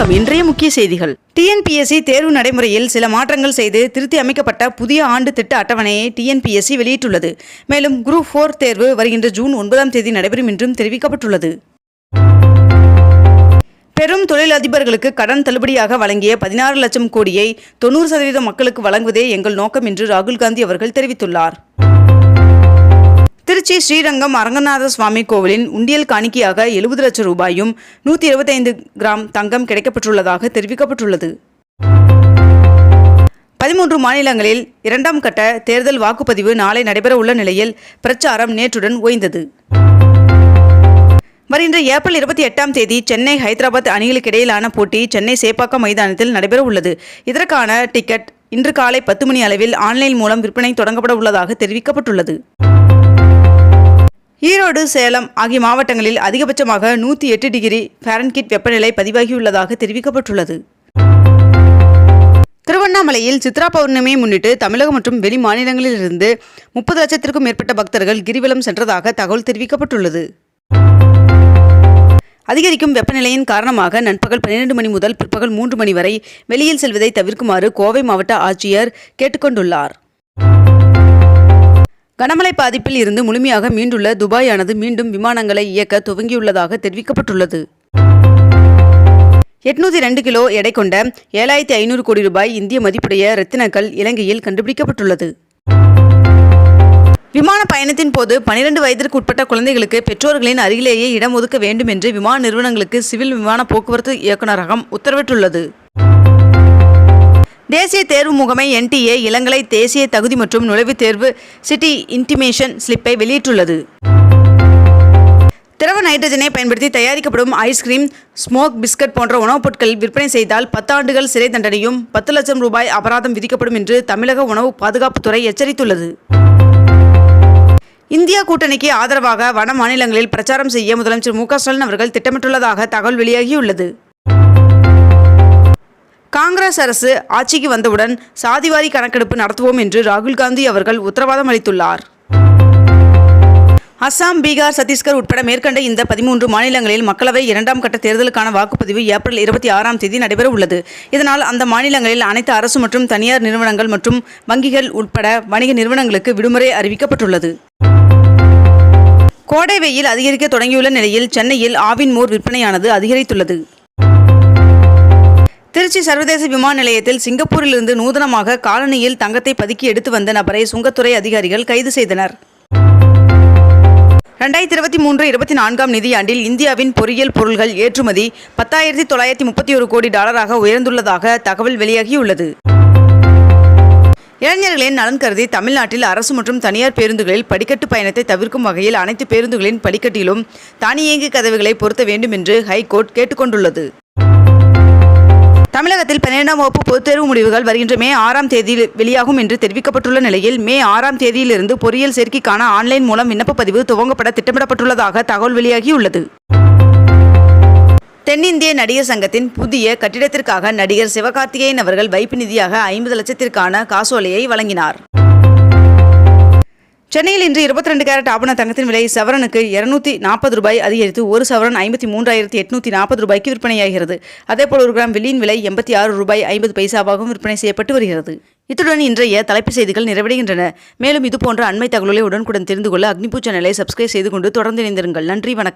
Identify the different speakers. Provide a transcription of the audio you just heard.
Speaker 1: வணக்கம். இன்றைய முக்கிய செய்திகள். டிஎன்பிஎஸ்சி தேர்வு நடைமுறையில் சில மாற்றங்கள் செய்து திருத்தி அமைக்கப்பட்ட புதிய ஆண்டு திட்ட அட்டவணையை டிஎன்பிஎஸ்சி வெளியிட்டுள்ளது. மேலும் குரூப் ஃபோர் தேர்வு வருகின்ற ஜூன் ஒன்பதாம் தேதி நடைபெறும் என்றும் தெரிவிக்கப்பட்டுள்ளது. பெரும் தொழிலதிபர்களுக்கு கடன் தள்ளுபடியாக வழங்கிய பதினாறு லட்சம் கோடியை தொண்ணூறு சதவீத மக்களுக்கு வழங்குவதே எங்கள் நோக்கம் என்று ராகுல் காந்தி அவர்கள் தெரிவித்துள்ளார். திருச்சி ஸ்ரீரங்கம் அரங்கநாத சுவாமி கோவிலின் உண்டியல் காணிக்கையாக எழுபது லட்சம் ரூபாயும் நூற்றி இருபத்தைந்து கிராம் தங்கம் கிடைக்கப்பட்டுள்ளதாக தெரிவிக்கப்பட்டுள்ளது. பதிமூன்று மாநிலங்களில் இரண்டாம் கட்ட தேர்தல் வாக்குப்பதிவு நாளை நடைபெற உள்ள நிலையில் பிரச்சாரம் நேற்றுடன் ஓய்ந்தது. வருகின்ற ஏப்ரல் இருபத்தி எட்டாம் தேதி சென்னை ஹைதராபாத் அணிகளுக்கு இடையிலான போட்டி சென்னை சேப்பாக்கம் மைதானத்தில் நடைபெற உள்ளது இதற்கான டிக்கெட் இன்று காலை பத்து மணி அளவில் ஆன்லைன் மூலம் விற்பனை தொடங்கப்பட உள்ளதாக தெரிவிக்கப்பட்டுள்ளது. ஈரோடு சேலம் ஆகிய மாவட்டங்களில் அதிகபட்சமாக நூற்றி எட்டு டிகிரி ஃபாரன்கிட் வெப்பநிலை பதிவாகியுள்ளதாக தெரிவிக்கப்பட்டுள்ளது. திருவண்ணாமலையில் சித்ரா பௌர்ணமியை முன்னிட்டு தமிழகம் மற்றும் வெளி மாநிலங்களிலிருந்து முப்பது லட்சத்திற்கும் மேற்பட்ட பக்தர்கள் கிரிவலம் சென்றதாக தகவல் தெரிவிக்கப்பட்டுள்ளது. அதிகரிக்கும் வெப்பநிலையின் காரணமாக நண்பகல் பன்னிரண்டு மணி முதல் பிற்பகல் மூன்று மணி வரை வெளியில் செல்வதை தவிர்க்குமாறு கோவை மாவட்ட ஆட்சியர் கேட்டுக்கொண்டுள்ளார். கனமழை பாதிப்பில் இருந்து முழுமையாக மீண்டுள்ள துபாயானது மீண்டும் விமானங்களை இயக்க துவங்கியுள்ளதாக தெரிவிக்கப்பட்டுள்ளது. எட்நூற்றி ரெண்டு கிலோ எடை கொண்ட ஏழாயிரத்தி ஐநூறு கோடி ரூபாய் இந்திய மதிப்புடைய ரத்தினக்கல் இலங்கையில் கண்டுபிடிக்கப்பட்டுள்ளது. விமான பயணத்தின் போது பனிரெண்டு வயதிற்கு உட்பட்ட குழந்தைகளுக்கு பெற்றோர்களின் அருகிலேயே இடம் ஒதுக்க வேண்டும் என்று விமான நிறுவனங்களுக்கு சிவில் விமான போக்குவரத்து இயக்குநரகம் உத்தரவிட்டுள்ளது. தேசிய தேர்வு முகமை என்டிஏ இளங்கலை தேசிய தகுதி மற்றும் நுழைவுத் தேர்வு சிட்டி இன்டிமேஷன் ஸ்லிப்பை வெளியிட்டுள்ளது. திரவ நைட்ரஜனை பயன்படுத்தி தயாரிக்கப்படும் ஐஸ்கிரீம் ஸ்மோக் பிஸ்கட் போன்ற உணவுப் பொருட்கள் விற்பனை செய்தால் பத்தாண்டுகள் சிறை தண்டனையும் பத்து லட்சம் ரூபாய் அபராதம் விதிக்கப்படும் என்று தமிழக உணவு பாதுகாப்புத்துறை எச்சரித்துள்ளது. இந்தியா கூட்டணிக்கு ஆதரவாக வட மாநிலங்களில் பிரச்சாரம் செய்ய முதலமைச்சர் மு க ஸ்டாலின் அவர்கள் திட்டமிட்டுள்ளதாக தகவல் வெளியாகியுள்ளது. காங்கிரஸ் அரசு ஆட்சிக்கு வந்தவுடன் சாதிவாரி கணக்கெடுப்பு நடத்துவோம் என்று ராகுல் காந்தி அவர்கள் உத்தரவாதம் அளித்துள்ளார். அஸ்ஸாம் பீகார் சத்தீஸ்கர் உட்பட மேற்கண்ட இந்த பதிமூன்று மாநிலங்களில் மக்களவை இரண்டாம் கட்ட தேர்தலுக்கான வாக்குப்பதிவு ஏப்ரல் இருபத்தி ஆறாம் தேதி நடைபெற உள்ளது. இதனால் அந்த மாநிலங்களில் அனைத்து அரசு மற்றும் தனியார் நிறுவனங்கள் மற்றும் வங்கிகள் உட்பட வணிக நிறுவனங்களுக்கு விடுமுறை அறிவிக்கப்பட்டுள்ளது. கோடை வெயில் அதிகரிக்க தொடங்கியுள்ள நிலையில் சென்னையில் ஆவின் மோர் விற்பனையானது அதிகரித்துள்ளது. திருச்சி சர்வதேச விமான நிலையத்தில் சிங்கப்பூரிலிருந்து நூதனமாக காலனியில் தங்கத்தை பதுக்கி எடுத்து வந்த நபரை சுங்கத்துறை அதிகாரிகள் கைது செய்தனர். ரெண்டாயிரத்தி இருபத்தி மூன்று இருபத்தி நான்காம் நிதியாண்டில் இந்தியாவின் பொறியியல் பொருள்கள் ஏற்றுமதி பத்தாயிரத்தி தொள்ளாயிரத்தி முப்பத்தி ஒரு கோடி டாலராக உயர்ந்துள்ளதாக தகவல் வெளியாகியுள்ளது. இளைஞர்களின் நலன் கருதி தமிழ்நாட்டில் அரசு மற்றும் தனியார் பேருந்துகளில் படிக்கட்டு பயணத்தை தவிர்க்கும் வகையில் அனைத்து பேருந்துகளின் படிக்கட்டிலும் தானியங்கி கதவுகளை பொருத்த வேண்டும் என்று ஹைகோர்ட் கேட்டுக்கொண்டுள்ளது. தமிழகத்தில் பன்னிரெண்டாம் வகுப்பு பொதுத் தேர்வு முடிவுகள் வருகின்ற மே ஆறாம் தேதியில் வெளியாகும் என்று தெரிவிக்கப்பட்டுள்ள நிலையில் மே ஆறாம் தேதியிலிருந்து பொறியியல் சேர்க்கைக்கான ஆன்லைன் மூலம் விண்ணப்ப பதிவு துவங்கப்பட திட்டமிடப்பட்டுள்ளதாக தகவல் வெளியாகியுள்ளது. தென்னிந்திய நடிகர் சங்கத்தின் புதிய கட்டிடத்திற்காக நடிகர் சிவகார்த்திகேயன் அவர்கள் வைப்பு நிதியாக ஐம்பது லட்சத்திற்கான காசோலையை வழங்கினார். சென்னையில் இன்று இருபத்தி ரெண்டு கேரட் ஆபண தங்கத்தின் விலை சவரனுக்கு இருநூத்தி நாற்பது ரூபாய் அதிகரித்து ஒரு சவரன் ஐம்பத்தி மூன்றாயிரத்தி எட்நூத்தி நாற்பது ரூபாய்க்கு விற்பனையாகிறது. அதேபோல் ஒரு கிராம் வெள்ளியின் விலை எண்பத்தி ஆறு ரூபாய் ஐம்பது பைசாவாகவும் விற்பனை செய்யப்பட்டு வருகிறது. இத்துடன் இன்றைய தலைப்புச் செய்திகள் நிறைவடைகின்றன. மேலும் இதுபோன்ற அண்மை தகவலை உடனுக்குடன் தெரிந்து கொள்ள அக்னிபூ சேனலை சப்ஸ்கிரைப் செய்து கொண்டு தொடர்ந்து இணைந்திருங்கள். நன்றி வணக்கம்.